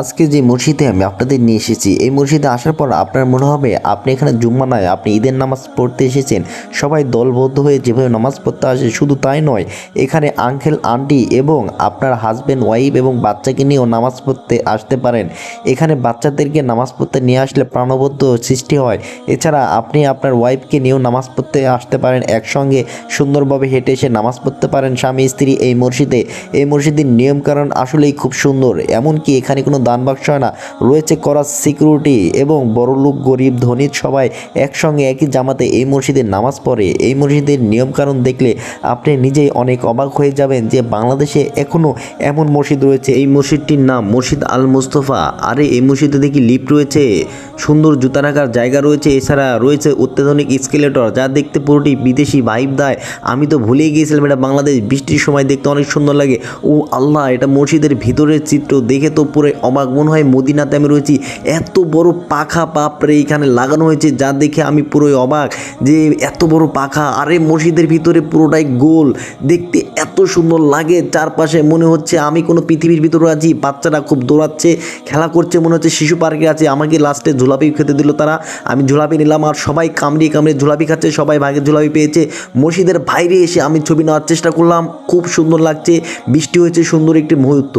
আজকে যে মসজিদে আমি আপনাদের নিয়ে এসেছি, এই মসজিদে আসার পর আপনার মনে হবে আপনি এখানে জুম্মা নয়, আপনি ঈদের নামাজ পড়তে এসেছেন। সবাই দলবদ্ধ হয়ে যেভাবে নামাজ পড়তে আসে শুধু তাই নয়, এখানে আঙ্কেল আন্টি এবং আপনার হাজব্যান্ড ওয়াইফ এবং বাচ্চাকে নিয়েও নামাজ পড়তে আসতে পারেন। এখানে বাচ্চাদেরকে নামাজ পড়তে নিয়ে আসলে প্রাণবদ্ধ সৃষ্টি হয়। এছাড়া আপনি আপনার ওয়াইফকে নিয়েও নামাজ পড়তে আসতে পারেন, একসঙ্গে সুন্দরভাবে হেঁটে এসে নামাজ পড়তে পারেন স্বামী স্ত্রী এই মসজিদে। এই মসজিদের নিয়মকানুন আসলেই খুব সুন্দর, এমনকি এখানে কোনো দান বাক্স না। রয়েছে করা সিকিউরিটি এবং বড়লোক গরিব, ধনী সবাই একসঙ্গে একই জামাতে এই মসজিদে নামাজ পড়ে। এই মসজিদের নিয়মকানুন দেখলে আপনি নিজেই অনেক অবাক হয়ে যাবেন যে বাংলাদেশে এখনও এমন মসজিদ রয়েছে। এই মসজিদটির নাম মসজিদ আল মুস্তফা আরে, এই মসজিদে দেখি লিপ রয়েছে। সুন্দর জুতা রাখার জায়গা রয়েছে। এছাড়া রয়েছে অত্যাধুনিক স্কেলেটর যা দেখতে পুরোটি বিদেশি ভাইব দেয়। আমি তো ভুলেই গিয়েছিলাম এটা বাংলাদেশ বৃষ্টির সময় দেখতে অনেক সুন্দর লাগে। ও আল্লাহ, এটা মসজিদের ভিতরের চিত্র দেখে তো পুরো অবাক মনে হয়। মদিনাতে আমি রয়েছি। এত বড় পাখা বাপরে এখানে লাগানো হয়েছে, যা দেখে আমি পুরোই অবাক যে এত বড় পাখা। আরে, মসজিদের ভিতরে পুরোটাই গোল। দেখতে এত সুন্দর লাগে। চারপাশে মনে হচ্ছে আমি কোনো পৃথিবীর ভিতরে আছি। বাচ্চারা খুব দৌড়াচ্ছে, খেলা করছে, মনে হচ্ছে শিশু পার্কে আছে। আমাকে লাস্টে ঝোলাপি খেতে দিল তারা। আমি ঝোলাপি নিলাম আর সবাই কামড়িয়ে কামড়িয়ে ঝোলাপি খাচ্ছে, সবাই ভাগে ঝোলাপি পেয়েছে। মসজিদের বাইরে এসে আমি ছবি নেওয়ার চেষ্টা করলাম। খুব সুন্দর লাগছে। বৃষ্টি হয়েছে, সুন্দর একটি মুহূর্ত।